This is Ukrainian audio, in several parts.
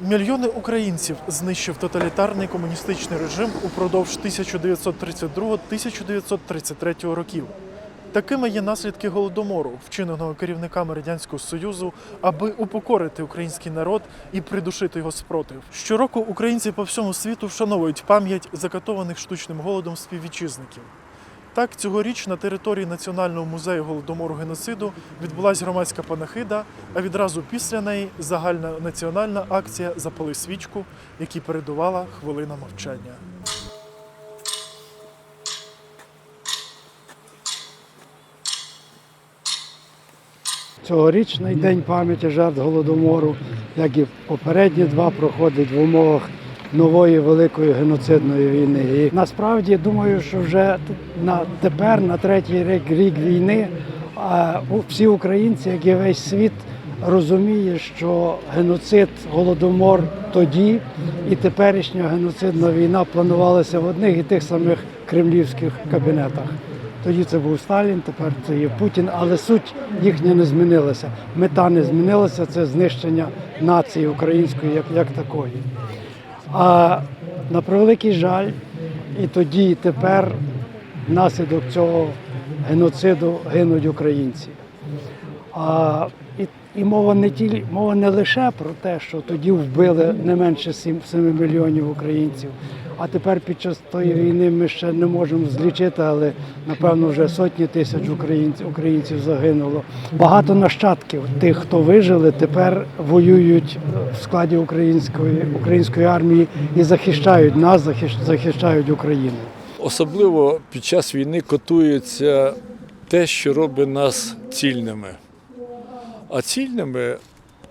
Мільйони українців знищив тоталітарний комуністичний режим упродовж 1932-1933 років. Такими є наслідки голодомору, вчиненого керівниками радянського союзу, аби упокорити український народ і придушити його спротив. Щороку українці по всьому світу вшановують пам'ять закатованих штучним голодом співвітчизників. Так, цьогоріч на території Національного музею голодомору геноциду відбулася громадська панахида, а відразу після неї загальна національна акція Запали свічку, якій передувала хвилина мовчання. Цьогорічний день пам'яті жертв голодомору, як і попередні два, проходить в умовах нової великої геноцидної війни. І насправді думаю, що вже на тепер, на третій рік, рік війни, всі українці, як і весь світ, розуміє, що геноцид, голодомор тоді і теперішня геноцидна війна планувалися в одних і тих самих кремлівських кабінетах. Тоді це був Сталін, тепер це є Путін, але суть їхня не змінилася. Мета не змінилася це знищення нації української як, як такої. А на превеликий жаль, і тоді, і тепер внаслідок цього геноциду гинуть українці. А, і, мова не тіль, мова не лише про те, що тоді вбили не менше 7, 7 мільйонів українців. А тепер під час тої війни ми ще не можемо злічити, але напевно вже сотні тисяч українців, українців загинуло. Багато нащадків тих, хто вижили, тепер воюють в складі української, української армії і захищають нас, захищ- захищають Україну. Особливо під час війни котується те, що робить нас цільними. А цільними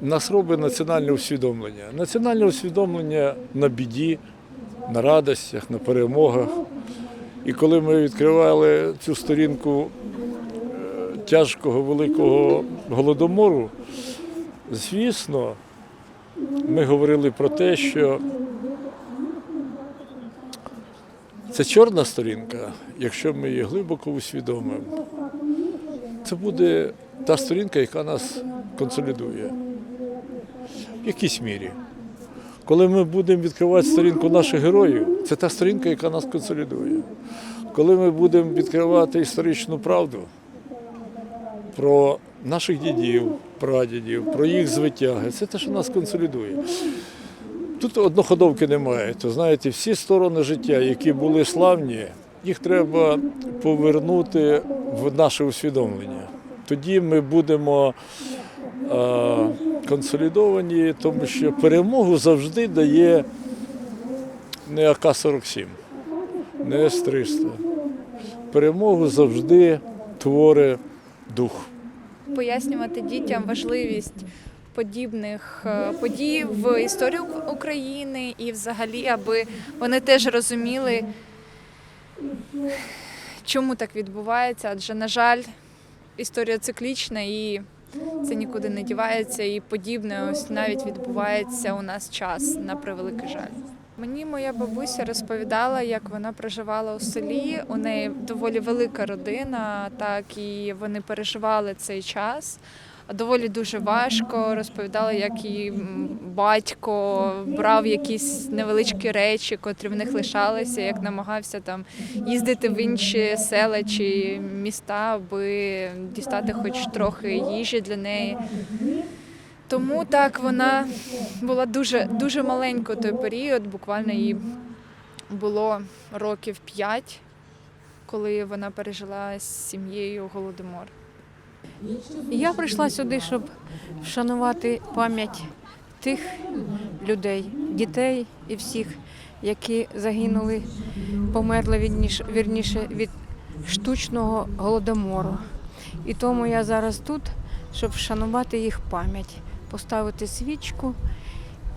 нас робить національне усвідомлення. Національне усвідомлення на біді, на радостях, на перемогах. І коли ми відкривали цю сторінку е, тяжкого великого голодомору, звісно, ми говорили про те, що це чорна сторінка, якщо ми її глибоко усвідомимо. Це буде та сторінка, яка нас консолідує в якійсь мірі. Коли ми будемо відкривати сторінку наших героїв, це та сторінка, яка нас консолідує. Коли ми будемо відкривати історичну правду про наших дідів, прадідів, про їх звитяги, це те, що нас консолідує. Тут одноходовки немає. То знаєте, всі сторони життя, які були славні, їх треба повернути в наше усвідомлення. Тоді ми будемо е, консолідовані, тому що перемогу завжди дає не АК-47, не С-300. Перемогу завжди творить дух. пояснювати дітям важливість подібних е, подій в історії України і взагалі, аби вони теж розуміли, чому так відбувається. Адже, на жаль, історія циклічна і це нікуди не дівається, і подібне ось навіть відбувається у нас час на превеликий жаль. Мені моя бабуся розповідала, як вона проживала у селі. У неї доволі велика родина, так і вони переживали цей час. Доволі дуже важко. Розповідала, як її батько брав якісь невеличкі речі, котрі в них лишалися, як намагався там їздити в інші села чи міста, аби дістати хоч трохи їжі для неї. Тому так вона була дуже дуже маленька той період, буквально їй було років п'ять, коли вона пережила з сім'єю голодомор. Я прийшла сюди, щоб вшанувати пам'ять тих людей, дітей і всіх, які загинули, померли вірніше, вірніше від штучного голодомору. І тому я зараз тут, щоб вшанувати їх пам'ять, поставити свічку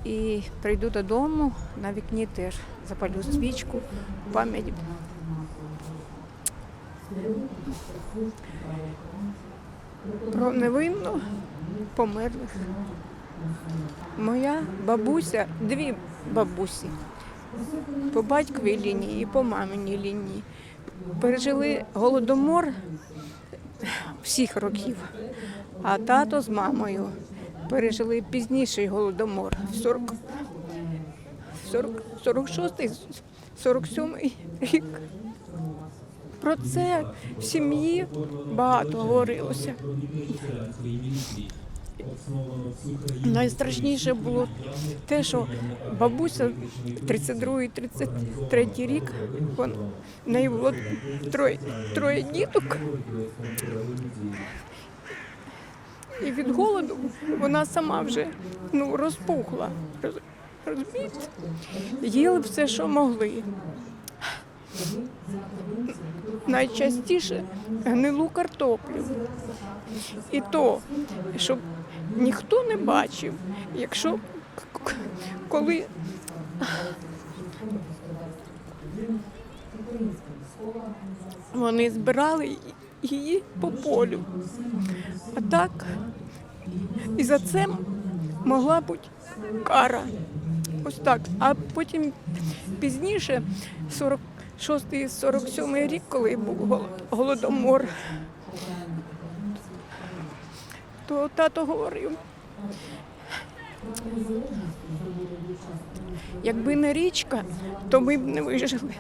і прийду додому, на вікні теж запалю свічку, пам'ять про невинно померлих. Моя бабуся, дві бабусі, по батьковій лінії і по маминій лінії. Пережили голодомор всіх років, а тато з мамою пережили пізніший голодомор в 40 40, 46, 47 рік. Про це в сім'ї багато говорилося. Найстрашніше було те, що бабуся 32-33 рік, в неї було троє, троє діток. І від голоду вона сама вже ну, розпухла. Розумієте? Їли все, що могли. Найчастіше гнилу картоплю. І то, щоб ніхто не бачив, якщо коли вони збирали її по полю. А так, і за це могла бути кара. Ось так. А потім пізніше, 46-47 рік, коли був голодомор, то тато говорив. Якби не річка, то ми б не вижили.